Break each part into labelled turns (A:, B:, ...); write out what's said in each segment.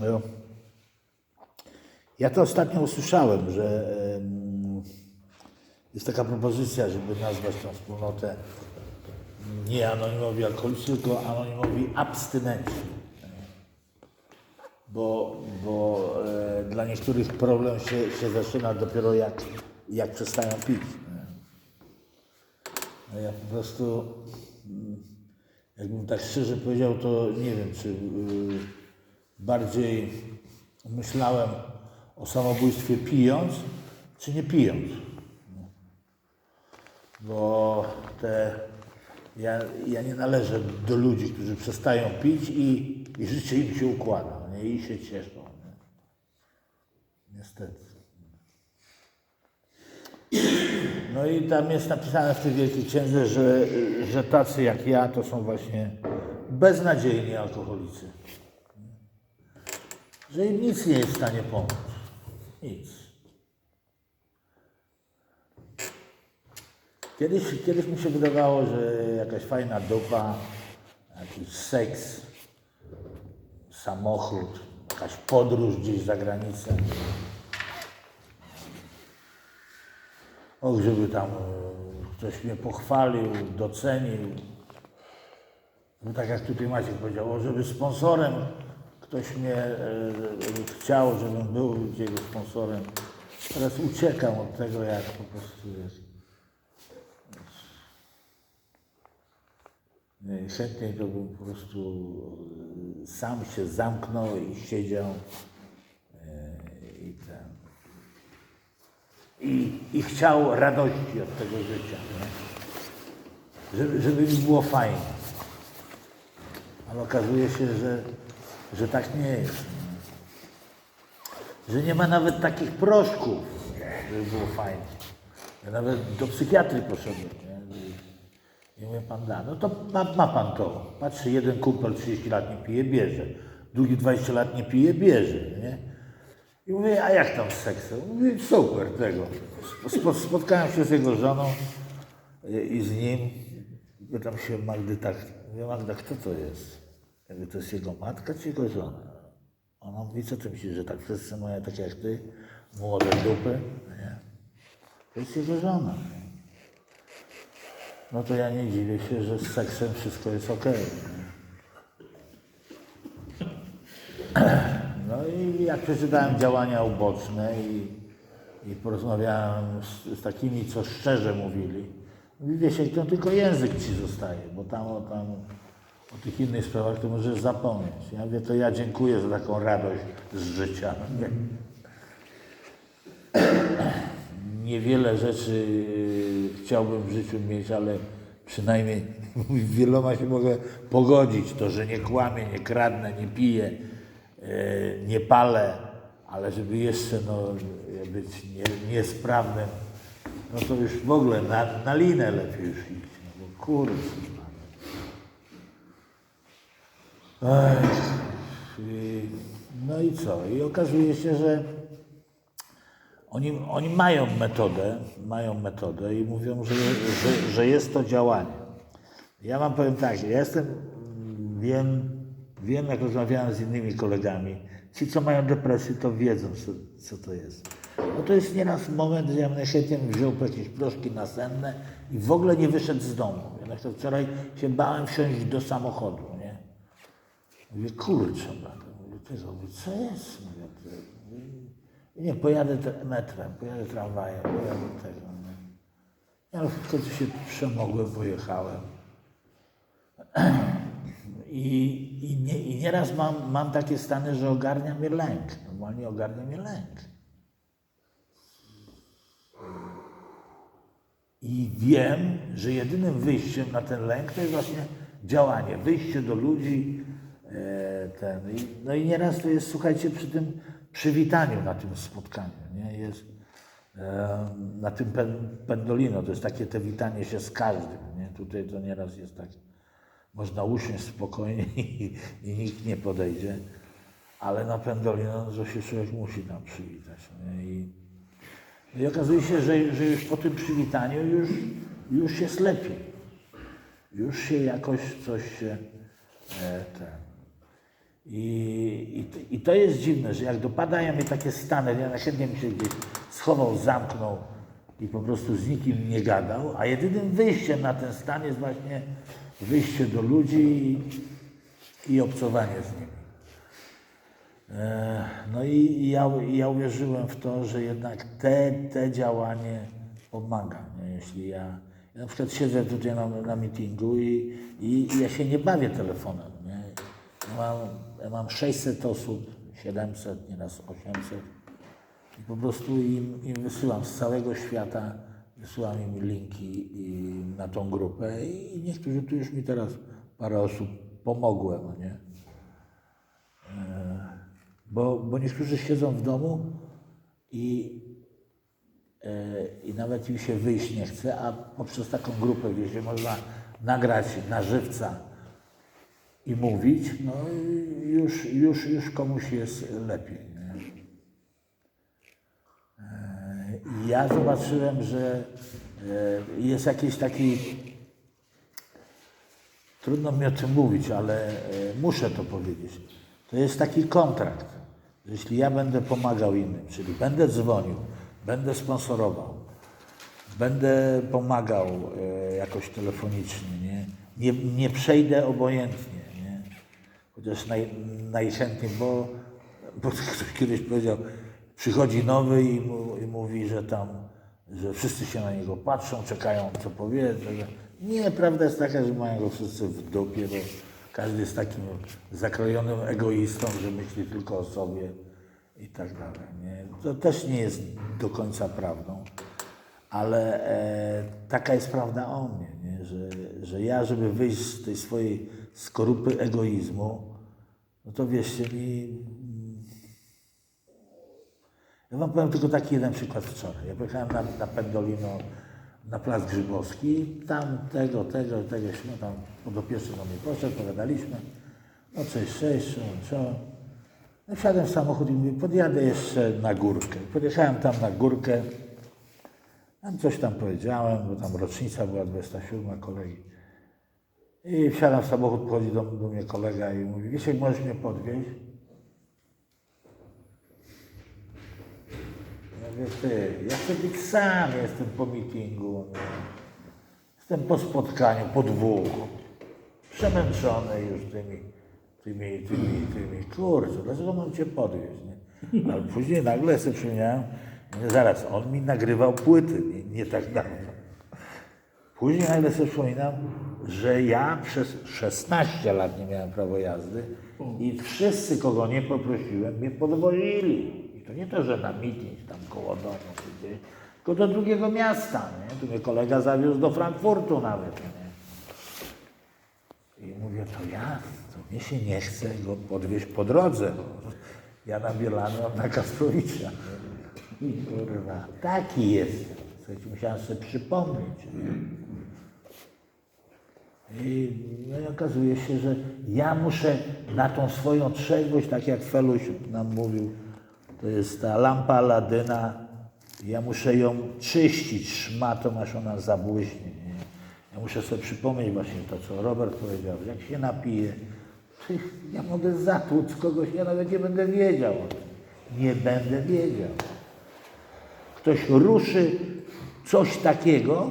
A: No. Ja to ostatnio usłyszałem, że jest taka propozycja, żeby nazwać tą wspólnotę nie anonimowi alkoholicy, tylko anonimowi abstynenci. Bo, bo e, dla niektórych problem się, się zaczyna dopiero jak, jak przestają pić. No ja po prostu, mm, jakbym tak szczerze powiedział, to nie wiem, czy y, bardziej myślałem o samobójstwie pijąc, czy nie pijąc. Bo te, ja, ja nie należę do ludzi, którzy przestają pić i, i życie im się układa nie? i się cieszą. Nie? Niestety. No i tam jest napisane w tej wielkiej księdze, że, że tacy jak ja to są właśnie beznadziejni alkoholicy. Że im nic nie jest w stanie pomóc. Nic. Kiedyś, kiedyś mi się wydawało, że jakaś fajna dupa, jakiś seks, samochód, jakaś podróż gdzieś za granicę. Och, żeby tam ktoś mnie pochwalił, docenił. No tak jak tutaj Maciek powiedział, o, żeby sponsorem ktoś mnie e, chciał, żebym był jego sponsorem. Teraz uciekam od tego, jak po prostu. Nie, Chętniej to bym po prostu e, sam się zamknął i siedział e, i ten. I, i chciał radości od tego życia, nie? Żeby, żeby mi było fajnie. Ale okazuje się, że, że tak nie jest. Że nie ma nawet takich proszków, żeby było fajnie. Ja nawet do psychiatry poszedłem. Nie? I, mówię, pan da, no to ma, ma pan to. Patrzy, jeden kumpel 30 lat nie pije, bierze. Drugi 20 lat nie pije, bierze. Nie? I mówię, a jak tam z seksem? Mówię, super tego. Spo, spotkałem się z jego żoną i, i z nim. Pytam się Magdy tak, mówię, Magda, kto to jest? Ja mówię, to jest jego matka czy jego żona? Ona mówi, co ty myślisz, że tak wszyscy mają tak jak ty, młode dupy? Nie. To jest jego żona. Nie? No to ja nie dziwię się, że z seksem wszystko jest okej. No i jak przeczytałem działania uboczne i, i porozmawiałem z, z takimi, co szczerze mówili, mówi, wiesz, to tylko język ci zostaje, bo tam tam o tych innych sprawach to możesz zapomnieć. Ja mówię, to ja dziękuję za taką radość z życia. Niewiele rzeczy y, chciałbym w życiu mieć, ale przynajmniej wieloma się mogę pogodzić. To, że nie kłamię, nie kradnę, nie piję, e, nie palę, ale żeby jeszcze no, być nie, niesprawnym, no to już w ogóle na, na linę lepiej już iść. No bo kurde. No i co? I okazuje się, że oni, oni mają metodę, mają metodę i mówią, że, że, że jest to działanie. Ja wam powiem tak, ja jestem, wiem, wiem jak rozmawiałem z innymi kolegami, ci co mają depresję to wiedzą co, co to jest. No to jest nieraz moment, że ja najchętniej bym wziął jakieś proszki nasenne i w ogóle nie wyszedł z domu. Ja na wczoraj się bałem wsiąść do samochodu? Mówię, kurczę. Mówię, ty zobacz, co jest? Mówię, ty. Nie, pojadę metrem, pojadę tramwajem, pojadę tego. Nie? Ja w końcu się przemogłem, pojechałem. I, i, nie, I nieraz mam, mam takie stany, że ogarnia mnie lęk. Normalnie ogarnia mnie lęk. I wiem, że jedynym wyjściem na ten lęk to jest właśnie działanie, wyjście do ludzi. E, ten, no i nieraz to jest, słuchajcie, przy tym przywitaniu na tym spotkaniu. Nie? Jest, e, na tym pen, pendolino, to jest takie te witanie się z każdym. Nie? Tutaj to nieraz jest tak, można usiąść spokojnie i, i nikt nie podejdzie, ale na pendolino no, to się człowiek musi tam przywitać. Nie? I, i okazuje się, że, że już po tym przywitaniu już, już jest lepiej. Już się jakoś coś się e, ten. I, i, i to jest dziwne, że jak dopadają mnie takie stany, ja chętnie bym się gdzieś schował, zamknął i po prostu z nikim nie gadał, a jedynym wyjściem na ten stan jest właśnie wyjście do ludzi i, i obcowanie z nimi. E, No i ja, ja uwierzyłem w to, że jednak te, te działanie pomaga. Jeśli ja, ja na przykład siedzę tutaj na, na meetingu i, i, i ja się nie bawię telefonem. Nie? Mam, ja mam 600 osób, 700, nieraz 800 i po prostu im, im wysyłam z całego świata, wysyłam im linki na tą grupę i, niektórzy tu już mi teraz parę osób pomogłem, no nie? Bo, bo niektórzy siedzą w domu i, e, i nawet im się wyjść nie chce, a poprzez taką grupę, gdzie można nagrać na żywca i mówić, no już, już, już komuś jest lepiej. E, ja zobaczyłem, że e, jest jakiś taki Trudno mi o tym mówić, ale e, muszę to powiedzieć. To jest taki kontrakt. że Jeśli ja będę pomagał innym, czyli będę dzwonił, będę sponsorował, będę pomagał jakoś telefonicznie, nie, nie, nie przejdę obojętnie, nie? Chociaż naj, najchętniej, bo, bo ktoś kiedyś powiedział, przychodzi nowy i, mu, i mówi, że tam, że wszyscy się na niego patrzą, czekają co powie. Że... Nie, prawda jest taka, że mają go wszyscy w dupie, bo każdy jest takim zakrojonym egoistą, że myśli tylko o sobie i tak dalej. Nie? To też nie jest do końca prawdą, ale e, taka jest prawda o mnie, nie? Że, że ja, żeby wyjść z tej swojej skorupy egoizmu, no to wierzcie mi, ja wam powiem tylko taki jeden przykład wczoraj. Ja pojechałem na, na Pendolino, na Plac Grzybowski, tam tego, tego, tego, no tam podopieczny do mnie poszedł, pogadaliśmy. No cześć, cześć, co. No wsiadłem w samochód i mówię, podjadę jeszcze na górkę. Podjechałem tam na górkę, tam coś tam powiedziałem, bo tam rocznica była 27 kolegi. I wsiadam w samochód, podchodzi do, do mnie kolega i mówi, wiesz, możesz mnie podwieźć? Ja mówię, ty, ja chcę być sam, jestem po meetingu, jestem po spotkaniu, po dwóch, przemęczony już tymi, tymi, tymi, tymi, kurczę, dlaczego mam cię podwieźć, nie? Ale później nagle sobie przypomniałem, nie, zaraz, on mi nagrywał płyty, nie, nie tak dawno. Później nagle sobie przypominam, że ja przez 16 lat nie miałem prawa jazdy i wszyscy, kogo nie poprosiłem, mnie podwozili. I to nie to, że na meeting tam koło domu gdzieś, tylko do drugiego miasta. Nie? Tu mnie kolega zawiózł do Frankfurtu nawet. Nie? I mówię, to ja, to mnie się nie chce go podwieźć po drodze. Ja na Bielany, on na Kastrowicza. I kurwa, taki jest. Słuchajcie, musiałem sobie przypomnieć. Nie? No i okazuje się, że ja muszę na tą swoją trzeźwość, tak jak Feluś nam mówił, to jest ta lampa Aladyna, ja muszę ją czyścić szmatą, aż ona zabłyśnie. Nie? Ja muszę sobie przypomnieć właśnie to, co Robert powiedział, jak się napije, ja mogę zatłuc kogoś, ja nawet nie będę wiedział. o tym. Nie będę wiedział. Ktoś ruszy coś takiego,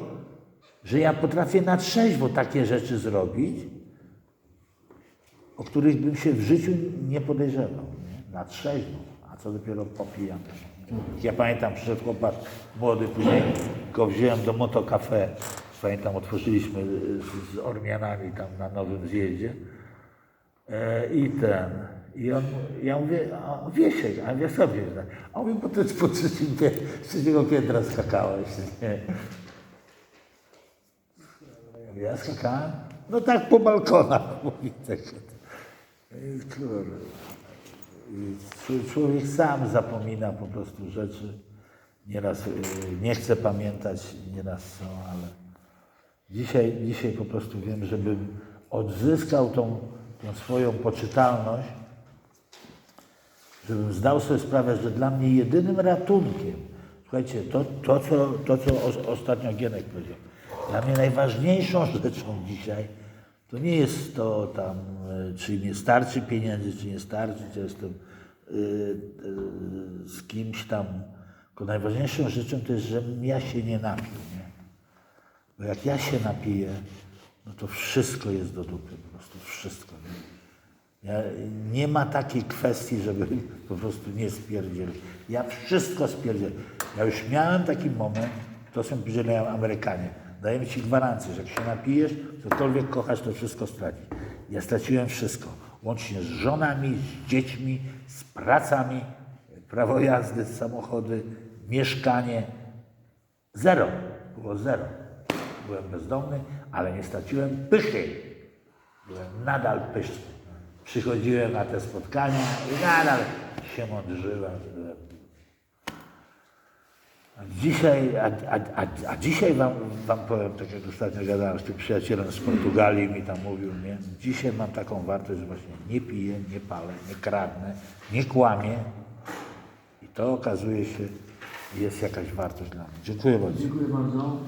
A: że ja potrafię na trzeźwo takie rzeczy zrobić, o których bym się w życiu nie podejrzewał. Nie? Na trzeźwo, a co dopiero popijam. Ja pamiętam, przyszedł chłopak młody, później go wziąłem do Moto Cafe. Pamiętam, otworzyliśmy z, z Ormianami tam na nowym zjeździe. E, I ten, i on, ja mówię, a Wiesiek, a ja sobie, a on mówi, bo po pie- z trzeciego piętra skakałeś, nie? Ja skakałem, no tak po balkonach, mówi tak. I. I czł- człowiek sam zapomina po prostu rzeczy. Nieraz y, nie chce pamiętać, nieraz są, ale dzisiaj, dzisiaj po prostu wiem, żebym odzyskał tą, tą swoją poczytalność, żebym zdał sobie sprawę, że dla mnie jedynym ratunkiem, słuchajcie, to, to, co, to co os- ostatnio Gienek powiedział, dla mnie najważniejszą rzeczą dzisiaj to nie jest to tam, e, czy mi starczy pieniędzy, czy nie starczy, czy jestem y, y, z kimś tam. Tylko najważniejszą rzeczą to jest, że ja się nie napił. Nie? Bo jak ja się napiję, no to wszystko jest do dupy, po prostu wszystko. Nie? Ja, nie ma takiej kwestii, żeby po prostu nie spierdzielić. Ja wszystko spierdzielę. Ja już miałem taki moment, to są powiedzieli Amerykanie, dajemy ci gwarancję, że jak się napijesz, cokolwiek kochasz, to wszystko stracisz. Ja straciłem wszystko, łącznie z żonami, z dziećmi, z pracami, prawo jazdy, samochody, mieszkanie. Zero, było zero. Byłem bezdomny, ale nie straciłem pychy. Byłem nadal pyszny. Przychodziłem na te spotkania i nadal się mądrzyłem. A dzisiaj, a, a, a, a dzisiaj wam, wam powiem, tak jak ostatnio gadałem z tym przyjacielem z Portugalii, mi tam mówił, nie? Dzisiaj mam taką wartość, że właśnie nie piję, nie palę, nie kradnę, nie kłamię. I to okazuje się, jest jakaś wartość dla mnie. Dziękuję bardzo.
B: Dziękuję bardzo.